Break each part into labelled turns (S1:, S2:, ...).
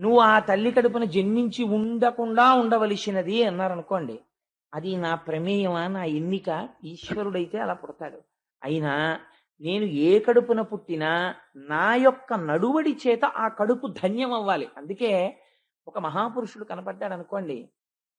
S1: నువ్వు ఆ తల్లి కడుపున జన్మించి ఉండకుండా ఉండవలసినది అన్నారనుకోండి అది నా ప్రమేయమా నా ఎన్నిక? ఈశ్వరుడైతే అలా పుడతాడు. అయినా నేను ఏ కడుపున పుట్టినా నా యొక్క నడువడి చేత ఆ కడుపు ధన్యం అవ్వాలి అందుకే ఒక మహాపురుషుడు కనపడ్డాడు అనుకోండి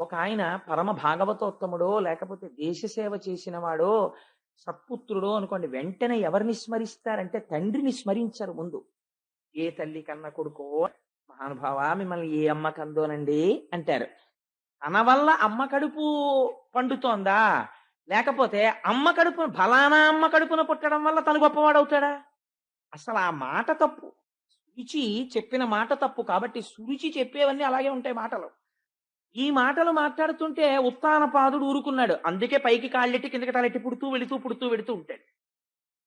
S1: ఒక ఆయన పరమ భాగవతోత్తముడో లేకపోతే దేశ సేవ చేసిన వాడో సత్పుత్రుడో అనుకోండి వెంటనే ఎవరిని స్మరిస్తారంటే తండ్రిని స్మరించరు ముందు. ఏ తల్లి కన్న కొడుకో అనుభవ మిమ్మల్ని ఏ అమ్మ కందోనండి? అంటారు. తన వల్ల అమ్మ కడుపు పండుతోందా? లేకపోతే అమ్మ కడుపు బలానా అమ్మ కడుపున పుట్టడం వల్ల తను గొప్పవాడవుతాడా? అసలు ఆ మాట తప్పు. సురుచి చెప్పిన మాట తప్పు కాబట్టి సురుచి చెప్పేవన్నీ అలాగే ఉంటాయి మాటలు. ఈ మాటలు మాట్లాడుతుంటే ఉత్తానపాదుడు ఊరుకున్నాడు. అందుకే పైకి కాళ్ళెట్టి కిందకి తలెట్టి పుడుతూ వెళుతూ పుడుతూ వెళుతూ ఉంటాడు.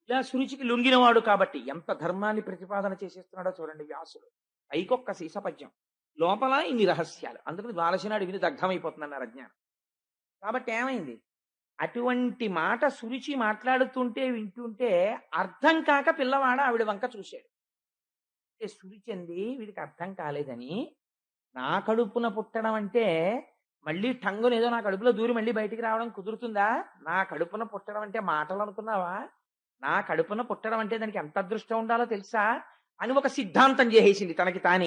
S1: ఇలా సురుచికి లొంగినవాడు కాబట్టి ఎంత ధర్మాన్ని ప్రతిపాదన చేసేస్తున్నాడో చూడండి వ్యాసుడు. పైకొక్క శీసపద్యం లోపల ఇన్ని రహస్యాలు. అందుకని ద్వాలసినాడు విని దగ్ధమైపోతుందన్నారు అజ్ఞానం కాబట్టి ఏమైంది? అటువంటి మాట సురుచి మాట్లాడుతుంటే వింటుంటే అర్థం కాక పిల్లవాడ ఆవిడ వంక చూశాడు. అంటే సురుచి అంది వీడికి అర్థం కాలేదని నా కడుపున పుట్టడం అంటే మళ్ళీ టంగును ఏదో నా కడుపులో దూరి మళ్ళీ బయటికి రావడం కుదురుతుందా? నా కడుపున పుట్టడం అంటే మాటలు అనుకున్నావా? నా కడుపున పుట్టడం అంటే దానికి ఎంత అదృష్టం ఉండాలో తెలుసా? అని ఒక సిద్ధాంతం చేసేసింది తనకి తానే.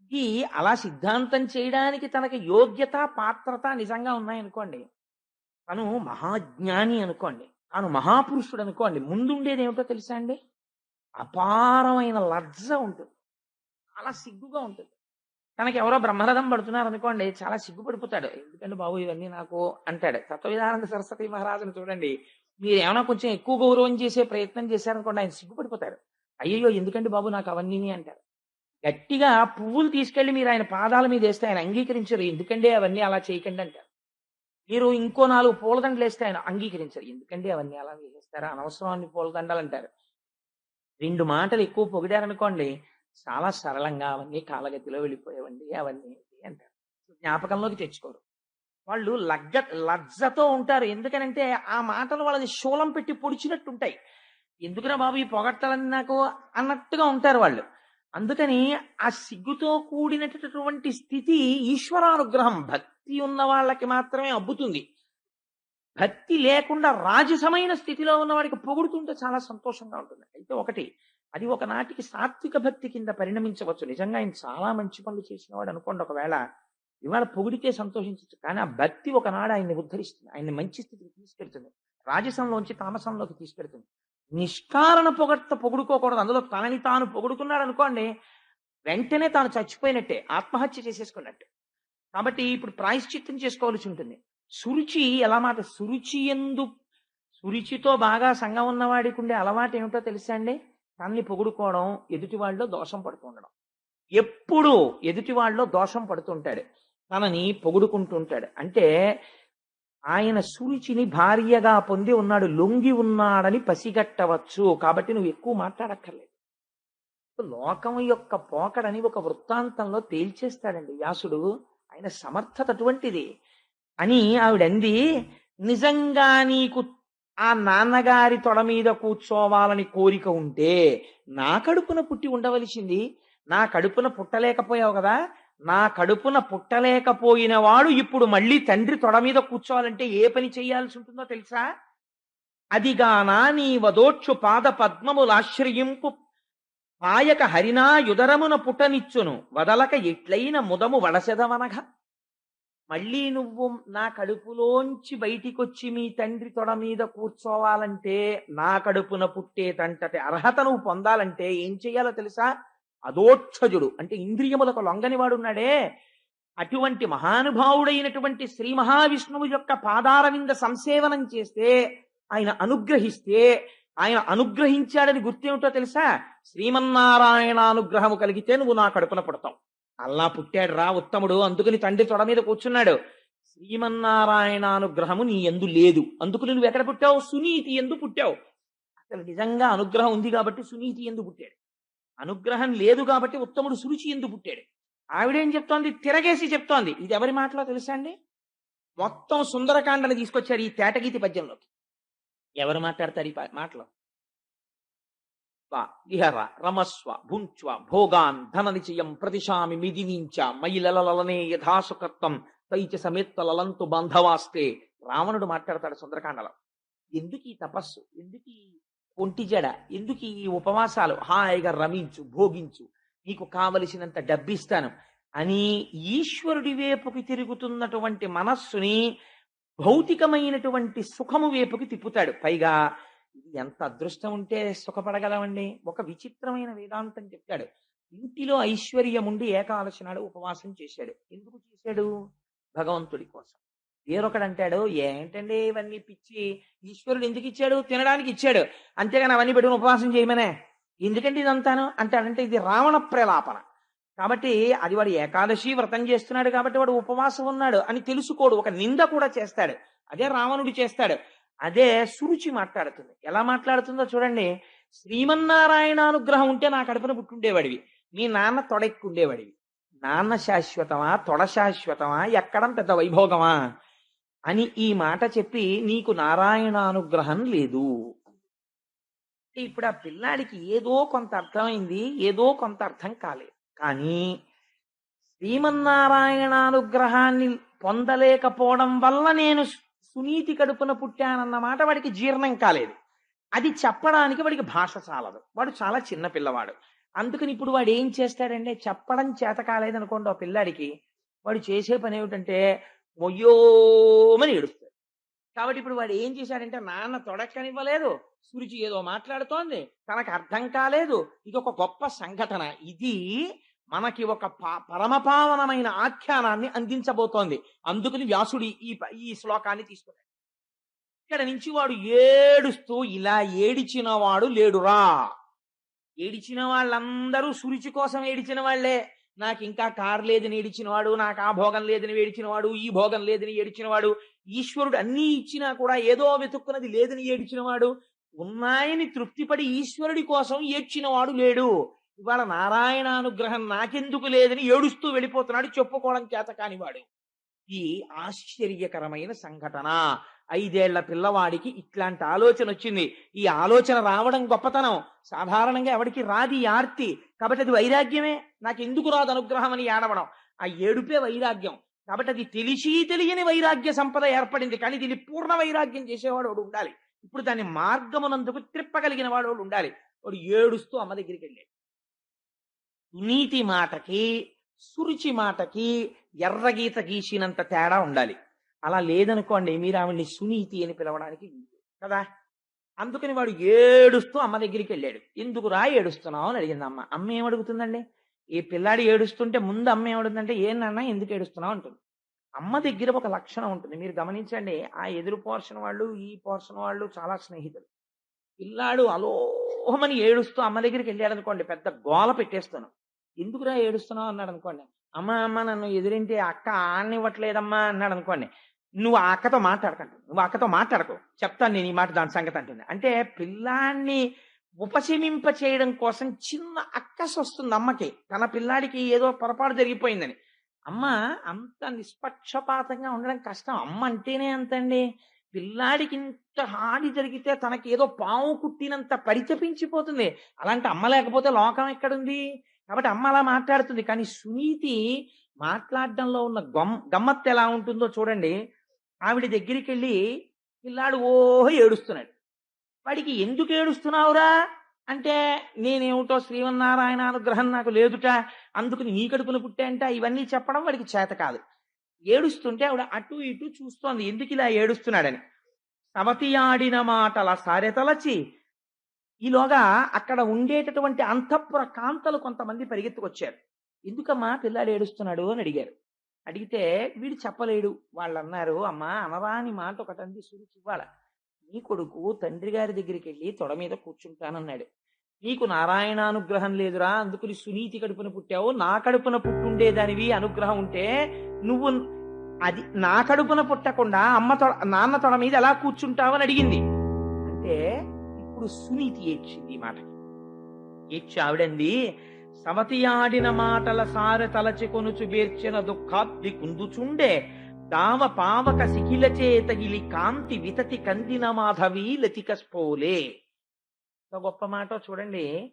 S1: ఇది అలా సిద్ధాంతం చేయడానికి తనకి యోగ్యత పాత్రత నిజంగా ఉన్నాయనుకోండి. తను మహాజ్ఞాని అనుకోండి. తాను మహాపురుషుడు అనుకోండి. ముందుండేది ఏమిటో తెలుసా అండి? అపారమైన లజ్జ ఉంటుంది. చాలా సిగ్గుగా ఉంటుంది. తనకి ఎవరో బ్రహ్మరథం పడుతున్నారు అనుకోండి చాలా సిగ్గుపడిపోతాడు. ఎందుకంటే బాబు ఇవన్నీ నాకు? అంటాడు. తత్వవిధానంద సరస్వతి మహారాజును చూడండి. మీరు ఏమైనా కొంచెం ఎక్కువ గౌరవం చేసే ప్రయత్నం చేశారనుకోండి ఆయన సిగ్గుపడిపోతాడు. అయ్యయ్యో ఎందుకండి బాబు నాకు అవన్నీ అంటారు. గట్టిగా పువ్వులు తీసుకెళ్ళి మీరు ఆయన పాదాల మీద వేస్తే ఆయన అంగీకరించరు. ఎందుకండి అవన్నీ అలా చేయకండి అంటారు. మీరు ఇంకో నాలుగు పూలదండలు వేస్తే ఆయన అంగీకరించరు. ఎందుకండి అవన్నీ అలా వేసేస్తారా అనవసరం అన్ని పూలదండలు అంటారు. రెండు మాటలు ఎక్కువ పొగిడారనుకోండి చాలా సరళంగా అవన్నీ కాలగతిలో వెళ్ళిపోయేవండి అవన్నీ అంటారు. జ్ఞాపకంలోకి తెచ్చుకోరు. వాళ్ళు లగ్గ లజ్జతో ఉంటారు. ఎందుకనంటే ఆ మాటలు వాళ్ళని శూలం పెట్టి పొడిచినట్టు ఉంటాయి ఎందుకురా బాబు ఈ పొగడ్తలని నాకు అన్నట్టుగా ఉంటారు వాళ్ళు. అందుకని ఆ సిగ్గుతో కూడినటువంటి స్థితి ఈశ్వరానుగ్రహం భక్తి ఉన్న వాళ్ళకి మాత్రమే అబ్బుతుంది. భక్తి లేకుండా రాజసమైన స్థితిలో ఉన్నవాడికి పొగుడుతుంటే చాలా సంతోషంగా ఉంటుంది. అయితే ఒకటి అది ఒకనాటికి సాత్విక భక్తి కింద పరిణమించవచ్చు. నిజంగా ఆయన చాలా మంచి పనులు చేసినవాడు అనుకోండి ఒకవేళ. ఇవాళ పొగిడితే సంతోషించవచ్చు. కానీ ఆ భక్తి ఒకనాడు ఆయన్ని ఉద్ధరిస్తుంది. ఆయన్ని మంచి స్థితికి తీసుకెళ్తుంది. రాజసంలోంచి తామసంలోకి తీసుకెళ్తుంది. నిష్కారణ పొగట్ట పొగుడుకోకూడదు. అందులో తనని తాను పొగుడుకున్నాడు అనుకోండి వెంటనే తాను చచ్చిపోయినట్టే ఆత్మహత్య చేసేసుకున్నట్టే. కాబట్టి ఇప్పుడు ప్రాయశ్చిత్తం చేసుకోవాల్సి ఉంటుంది. సురుచి ఎలా మాట? సురుచి ఎందు సురుచితో బాగా సంగం ఉన్నవాడికి ఉండే అలవాటు ఏమిటో తెలుసా అండి? తనని పొగుడుకోవడం ఎదుటి వాళ్ళలో దోషం పడుతుండడం ఎప్పుడు ఎదుటి వాళ్ళలో దోషం పడుతుంటాడు. తనని పొగుడుకుంటుంటాడు అంటే ఆయన సురుచిని భార్యగా పొంది ఉన్నాడు లొంగి ఉన్నాడని పసిగట్టవచ్చు. కాబట్టి నువ్వు ఎక్కువ మాట్లాడక్కర్లేదు. లోకం యొక్క పోకడని ఒక వృత్తాంతంలో తేల్చేస్తాడండి వ్యాసుడు. ఆయన సమర్థత అటువంటిది. అని ఆవిడంది నిజంగా నీకు ఆ నాన్నగారి తొడ మీద కూర్చోవాలని కోరిక ఉంటే నా కడుపున పుట్టి ఉండవలసింది. నా కడుపున పుట్టలేకపోయావు కదా నా కడుపున పుట్టలేకపోయిన వాడు ఇప్పుడు మళ్ళీ తండ్రి తొడ మీద కూర్చోవాలంటే ఏ పని చేయాల్సి ఉంటుందో తెలుసా? అదిగానా నీ వదోక్షు పాద పద్మములాశ్రయింపు పాయక హరినా యుదరమున పుట్టనిచ్చును. వదలక ఎట్లైన ముదము వడసెదవనగ మళ్ళీ నువ్వు నా కడుపులోంచి బయటికొచ్చి మీ తండ్రి తొడ మీద కూర్చోవాలంటే నా కడుపున పుట్టేటంతటి అర్హత నువ్వు పొందాలంటే ఏం చెయ్యాలో తెలుసా? అదోక్షజుడు అంటే ఇంద్రియములకు లొంగనివాడు ఉన్నాడే అటువంటి మహానుభావుడైనటువంటి శ్రీ మహావిష్ణువు యొక్క పాదారవింద సంసేవనం చేస్తే ఆయన అనుగ్రహిస్తే ఆయన అనుగ్రహించాడని గుర్తేమిటో తెలుసా? శ్రీమన్నారాయణ అనుగ్రహము కలిగితే నువ్వు నా కడుపున పుడతావు. అల్లా పుట్టాడు రా ఉత్తముడు అందుకని తండ్రి తొడ మీద కూర్చున్నాడు. శ్రీమన్నారాయణ అనుగ్రహము నీ ఎందు లేదు. అందుకని నువ్వు ఎక్కడ పుట్టావు? సునీతి ఎందు పుట్టావు. అసలు నిజంగా అనుగ్రహం ఉంది కాబట్టి సునీతి ఎందు పుట్టాడు. అనుగ్రహం లేదు కాబట్టి ఉత్తముడు సురుచి ఎందుకు పుట్టాడు. ఆవిడేం చెప్తోంది? తిరగేసి చెప్తోంది. ఇది ఎవరి మాటలో తెలుసా అండి? మొత్తం సుందరకాండను తీసుకొచ్చారు ఈ తేటగీతి పద్యంలోకి. ఎవరు మాట్లాడతారు ఈ మాటలో? ఇహర రమస్వ భుంచ్వ భోగాన్ ధన నిచయం ప్రతిశామి మిదినించ మయిలలలనే యథాసుకత్వం తైచ సమేత్తలంతు బాంధవాస్తే. రావణుడు మాట్లాడతాడు సుందరకాండలో. ఎందుకు ఈ తపస్సు? ఎందుకు ఈ ఒంటి జడ. ఎందుకు ఈ ఉపవాసాలు? హాయిగా రమించు భోగించు. నీకు కావలసినంత డబ్బిస్తాను. అని ఈశ్వరుడి వైపుకి తిరుగుతున్నటువంటి మనస్సుని భౌతికమైనటువంటి సుఖము వైపుకి తిప్పుతాడు. పైగా ఇది ఎంత అదృష్టం ఉంటే సుఖపడగలమండి. ఒక విచిత్రమైన వేదాంతం చెప్తాడు. ఇంటిలో ఐశ్వర్యం ఉండి ఏకాదశి ఉపవాసం చేశాడు. ఎందుకు చేశాడు? భగవంతుడి కోసం. వేరొకడు అంటాడు ఏంటండి ఇవన్నీ పిచ్చి? ఈశ్వరుడు ఎందుకు ఇచ్చాడు? తినడానికి ఇచ్చాడు. అంతేగాని అవన్నీ పెట్టుకుని ఉపవాసం చేయమనే? ఎందుకంటే ఇదంతాను? అంటాడంటే ఇది రావణ ప్రలాపన. కాబట్టి అది వాడు ఏకాదశి వ్రతం చేస్తున్నాడు కాబట్టి వాడు ఉపవాసం ఉన్నాడు అని తెలుసుకోడు. ఒక నింద కూడా చేస్తాడు. అదే రావణుడు చేస్తాడు. అదే సురుచి మాట్లాడుతుంది. ఎలా మాట్లాడుతుందో చూడండి. శ్రీమన్నారాయణ అనుగ్రహం ఉంటే నా కడుపున పుట్టుండేవాడివి. మీ నాన్న తొడెక్కుండేవాడివి. నాన్న శాశ్వతమా? తొడ శాశ్వతమా? ఎక్కడం పెద్ద వైభోగమా? అని ఈ మాట చెప్పి నీకు నారాయణ అనుగ్రహం లేదు ఇప్పుడు ఆ పిల్లాడికి ఏదో కొంత అర్థమైంది ఏదో కొంత అర్థం కాలేదు. కానీ శ్రీమన్నారాయణానుగ్రహాన్ని పొందలేకపోవడం వల్ల నేను సునీతి కడుపున పుట్టానన్న మాట వాడికి జీర్ణం కాలేదు. అది చెప్పడానికి వాడికి భాష చాలదు. వాడు చాలా చిన్న పిల్లవాడు. అందుకని ఇప్పుడు వాడు ఏం చేస్తాడంటే చెప్పడం చేత కాలేదనుకోండి ఆ పిల్లాడికి వాడు చేసే పని ఏమిటంటే మొయ్యోమని ఏడుస్తాడు. కాబట్టి ఇప్పుడు వాడు ఏం చేశాడంటే నాన్న తొడక్కనివ్వలేదు సురుచి ఏదో మాట్లాడుతోంది తనకు అర్థం కాలేదు ఇది ఒక గొప్ప సంఘటన. ఇది మనకి ఒక పరమపావనమైన ఆఖ్యానాన్ని అందించబోతోంది. అందుకని వ్యాసుడి ఈ ఈ శ్లోకాన్ని తీసుకున్నాడు. ఇక్కడ నుంచి వాడు ఏడుస్తూ ఇలా ఏడిచిన వాడు లేడురా. ఏడిచిన వాళ్ళందరూ సురుచి కోసం ఏడిచిన వాళ్ళే నాకు ఇంకా కారు లేదని ఏడిచినవాడు నాకు ఆ భోగం లేదని ఏడిచినవాడు ఈ భోగం లేదని ఏడిచినవాడు ఈశ్వరుడు అన్నీ ఇచ్చినా కూడా ఏదో వెతుక్కున్నది లేదని ఏడిచినవాడు ఉన్నాయని తృప్తిపడి ఈశ్వరుడి కోసం ఏడ్చినవాడు లేడు. ఇవాళ నారాయణ అనుగ్రహం నాకెందుకు లేదని ఏడుస్తూ వెళ్ళిపోతున్నాడు చెప్పుకోవడం చేత కానివాడు. ఈ ఆశ్చర్యకరమైన సంఘటన. ఐదేళ్ళ పిల్లవాడికి ఇట్లాంటి ఆలోచన వచ్చింది. ఈ ఆలోచన రావడం గొప్పతనం. సాధారణంగా ఎవడికి రాది ఆర్తి. కాబట్టి అది వైరాగ్యమే. నాకు ఎందుకు రాదు అనుగ్రహం అని ఏడవడం. ఆ ఏడుపే వైరాగ్యం. కాబట్టి అది తెలిసి తెలియని వైరాగ్య సంపద ఏర్పడింది. కానీ దీన్ని పూర్ణ వైరాగ్యం చేసేవాడు వాడు ఉండాలి. ఇప్పుడు దాన్ని మార్గమునందుకు త్రిప్పగలిగిన వాడు వాడు ఉండాలి. వాడు ఏడుస్తూ అమ్మ దగ్గరికి వెళ్ళాడు నీతి మాటకి సురుచి మాటకి ఎర్రగీత గీసినంత తేడా ఉండాలి. అలా లేదనుకోండి మీరు ఆవిడ్ని సునీతి అని పిలవడానికి కదా? అందుకని వాడు ఏడుస్తూ అమ్మ దగ్గరికి వెళ్ళాడు. ఎందుకు రా ఏడుస్తున్నావు? అని అడిగింది అమ్మ. అమ్మ ఏమడుగుతుందండి? ఈ పిల్లాడు ఏడుస్తుంటే ముందు అమ్మ ఏమడుతుందంటే ఏ నాన్న ఎందుకు ఏడుస్తున్నావు? అంటుంది. అమ్మ దగ్గర ఒక లక్షణం ఉంటుంది. మీరు గమనించండి ఆ ఎదురు పోర్షన్ వాళ్ళు ఈ పోర్షన్ వాళ్ళు చాలా స్నేహితులు. పిల్లాడు అలోహమని ఏడుస్తూ అమ్మ దగ్గరికి వెళ్ళాడు అనుకోండి పెద్ద గోల పెట్టేస్తాను. ఎందుకురా ఏడుస్తున్నావు? అన్నాడు అనుకోండి అమ్మ అమ్మ నన్ను ఎదురింటి అక్క ఆడనివ్వట్లేదమ్మా అన్నాడు అనుకోండి నువ్వు ఆ అక్కతో మాట్లాడకండి. నువ్వు ఆ అక్కతో మాట్లాడకు. చెప్తాను నేను ఈ మాట దాని సంగతి అంటుంది. అంటే పిల్లాన్ని ఉపశమింప చేయడం కోసం చిన్న అక్కస్ వస్తుంది అమ్మకి. తన పిల్లాడికి ఏదో పొరపాటు జరిగిపోయిందని. అమ్మ అంత నిష్పక్షపాతంగా ఉండడం కష్టం. అమ్మ అంటేనే అంతండి. పిల్లాడికి ఇంత హాని జరిగితే తనకి ఏదో పాము కుట్టినంత పరితపించిపోతుంది అలాంటి అమ్మ లేకపోతే లోకం ఎక్కడుంది? కాబట్టి అమ్మ అలా మాట్లాడుతుంది. కానీ సునీతి మాట్లాడడంలో ఉన్న గమ్ గమ్మత్తు ఎలా ఉంటుందో చూడండి. ఆవిడ దగ్గరికి వెళ్ళి పిల్లాడు ఓహో ఏడుస్తున్నాడు. వాడికి ఎందుకు ఏడుస్తున్నావురా? అంటే నేనేమిటో శ్రీమన్నారాయణ అనుగ్రహం నాకు లేదుట అందుకు నీ కడుపున పుట్టా ఇవన్నీ చెప్పడం వాడికి చేత కాదు. ఏడుస్తుంటే ఆవిడ అటు ఇటు చూస్తోంది ఎందుకు ఇలా ఏడుస్తున్నాడని. సమతి ఆడిన మాటల సారెతలచి ఈలోగా అక్కడ ఉండేటటువంటి అంతఃపుర కాంతలు కొంతమంది పరిగెత్తుకొచ్చారు. ఎందుకమ్మా పిల్లాడు ఏడుస్తున్నాడు అని అడిగారు. అడిగితే వీడు చెప్పలేడు. వాళ్ళు అన్నారు అమ్మా అనరాని మాట ఒకటంది సురుచి ఇవ్వాల. నీ కొడుకు తండ్రి గారి దగ్గరికి వెళ్ళి తొడ మీద కూర్చుంటానన్నాడు. నీకు నారాయణానుగ్రహం లేదురా అందుకుని సునీతి కడుపున పుట్టావు. నా కడుపున పుట్టుండేదానివి అనుగ్రహం ఉంటే నువ్వు అది నా కడుపున పుట్టకుండా అమ్మ తొడ నాన్న తొడ మీద ఎలా కూర్చుంటావు అని అడిగింది. అంటే ఇప్పుడు సునీతి ఏడ్చింది ఈ మాట ఏడ్చి ఆవిడంది సమతి ఆడిన మాటల సార తలచి కొనుచు బేర్చిన దుఃఖాబ్ది కుందుచుండే. దావ పావక శిఖిల చేతగిలి కాంతి వితతి కందిన మాధవీ లతిక స్ఫోలే. గొప్ప మాట చూడండి.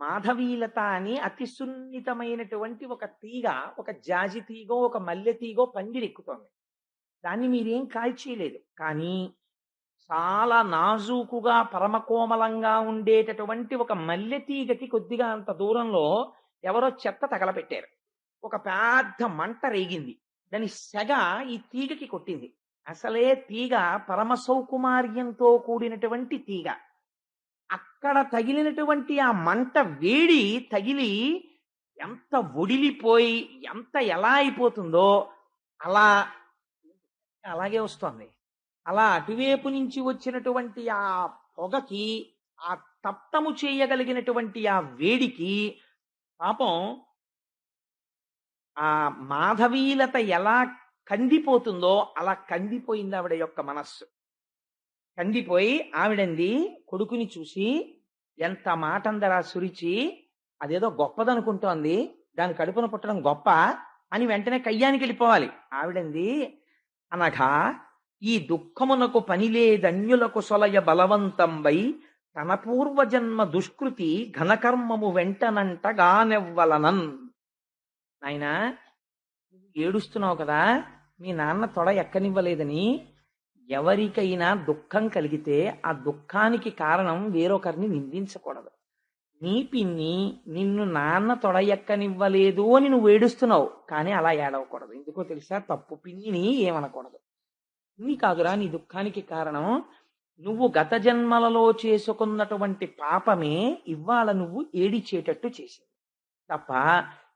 S1: మాధవీలత అని అతి సున్నితమైనటువంటి ఒక తీగ ఒక జాజి తీగో ఒక మల్లె తీగో పందిరెక్కుతోంది. దాన్ని మీరేం కాల్చేయలేదు. కానీ చాలా నాజూకుగా పరమకోమలంగా ఉండేటటువంటి ఒక మల్లె తీగకి కొద్దిగా అంత దూరంలో ఎవరో చెత్త తగలపెట్టారు. ఒక పెద్ద మంట రేగింది. దాని సెగ ఈ తీగకి కొట్టింది. అసలే తీగ పరమ సౌకుమార్యంతో కూడినటువంటి తీగ. అక్కడ తగిలినటువంటి ఆ మంట వేడి తగిలి ఎంత ఒడిలిపోయి ఎంత ఎలా అయిపోతుందో అలా అలాగే వస్తుంది. అలా అటువైపు నుంచి వచ్చినటువంటి ఆ పొగకి ఆ తప్తము చేయగలిగినటువంటి ఆ వేడికి పాపం ఆ మాధవీలత ఎలా కందిపోతుందో అలా కందిపోయింది ఆవిడ యొక్క మనస్సు. కందిపోయి ఆవిడంది కొడుకుని చూసి ఎంత మాటందరా సురిచి అదేదో గొప్పదనుకుంటోంది దాని కడుపున పుట్టడం గొప్ప అని వెంటనే కయ్యానికి వెళ్ళిపోవాలి. ఆవిడంది అనగా ఈ దుఃఖమునకు పనిలేదన్యులకు సొలయ బలవంతంబై తన పూర్వజన్మ దుష్కృతి ఘనకర్మము వెంటనంటగానెవ్వలనన్. నాయనా ఏడుస్తున్నావు కదా మీ నాన్న తొడ ఎక్కనివ్వలేదని. ఎవరికైనా దుఃఖం కలిగితే ఆ దుఃఖానికి కారణం వేరొకరిని నిందించకూడదు. నీ పిన్ని నిన్ను నాన్న తొడ ఎక్కనివ్వలేదు అని నువ్వు ఏడుస్తున్నావు కానీ అలా ఏడవకూడదు. ఎందుకో తెలుసా తప్పు పిన్నిని ఏమనకూడదు. నీ కాదురా నీ దుఃఖానికి కారణం నువ్వు గత జన్మలలో చేసుకున్నటువంటి పాపమే ఇవాళ నువ్వు ఏడిచేటట్టు చేసింది. తప్ప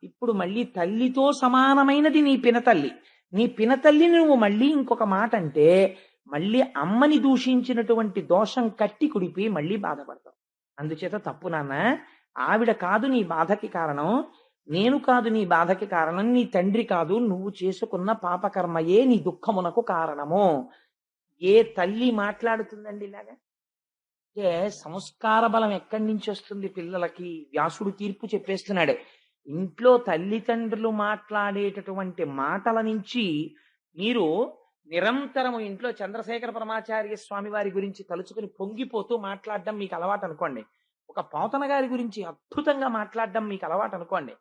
S1: ఇప్పుడు మళ్ళీ తల్లితో సమానమైనది నీ పినతల్లి. నీ పినతల్లిని నువ్వు మళ్ళీ ఇంకొక మాట అంటే మళ్ళీ అమ్మని దూషించినటువంటి దోషం కట్టి కుడిపి మళ్ళీ బాధపడతావు. అందుచేత తప్పు నాన్న ఆవిడ కాదు నీ బాధకి కారణం నేను కాదు నీ బాధకి కారణం నీ తండ్రి కాదు నువ్వు చేసుకున్న పాపకర్మయే నీ దుఃఖమునకు కారణము. ఏ తల్లి మాట్లాడుతుందండి ఇలాగా? అంటే సంస్కార బలం ఎక్కడి నుంచి వస్తుంది పిల్లలకి? వ్యాసుడు తీర్పు చెప్పేస్తున్నాడు. ఇంట్లో తల్లిదండ్రులు మాట్లాడేటటువంటి మాటల నుంచి మీరు నిరంతరము ఇంట్లో చంద్రశేఖర పరమాచార్య స్వామి వారి గురించి తలుచుకుని పొంగిపోతూ మాట్లాడడం మీకు అలవాటు అనుకోండి. ఒక పోతన గారి గురించి అద్భుతంగా మాట్లాడడం మీకు అలవాటు అనుకోండి.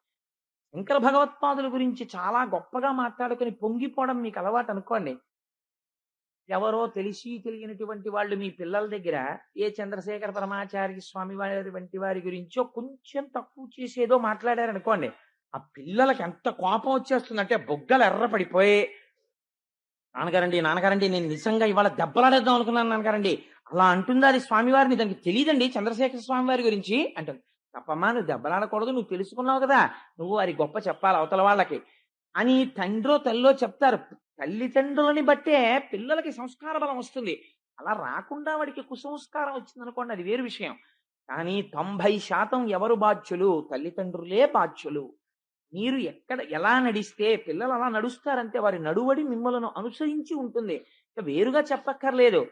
S1: శంకర భగవత్పాదుల గురించి చాలా గొప్పగా మాట్లాడుకుని పొంగిపోవడం మీకు అలవాటు అనుకోండి. ఎవరో తెలిసి తెలియనటువంటి వాళ్ళు మీ పిల్లల దగ్గర ఏ చంద్రశేఖర పరమాచార్య స్వామి వారి వంటి వారి గురించో కొంచెం తక్కువ చేసేదో మాట్లాడారనుకోండి ఆ పిల్లలకి ఎంత కోపం వచ్చేస్తుందంటే బొగ్గలు ఎర్రపడిపోయి నాన్నగారండి నాన్నగారండి నేను నిజంగా ఇవాళ దెబ్బలాడేద్దాం అనుకున్నాను నాన్నగారండి. అలా అంటుందా అది స్వామివారిని దానికి తెలియదండి చంద్రశేఖర స్వామి వారి గురించి అంటుంది. తప్పమ్మా నువ్వు దెబ్బలాడకూడదు నువ్వు తెలుసుకున్నావు కదా నువ్వు వారి గొప్ప చెప్పాలి అవతల వాళ్ళకి. అని తండ్రో తల్లో చెప్తారు. తల్లిదండ్రులని బట్టే పిల్లలకి సంస్కార బలం వస్తుంది. అలా రాకుండా వాడికి కుసంస్కారం వచ్చింది అనుకోండి అది వేరు విషయం. కానీ తొంభై శాతం ఎవరు బాధ్యులు? తల్లిదండ్రులే బాధ్యులు. మీరు ఎక్కడ ఎలా నడిస్తే పిల్లలు అలా నడుస్తారంటే వారి నడువడి మిమ్మల్ని అనుసరించి ఉంటుంది. ఇక వేరుగా చెప్పక్కర్లేదు.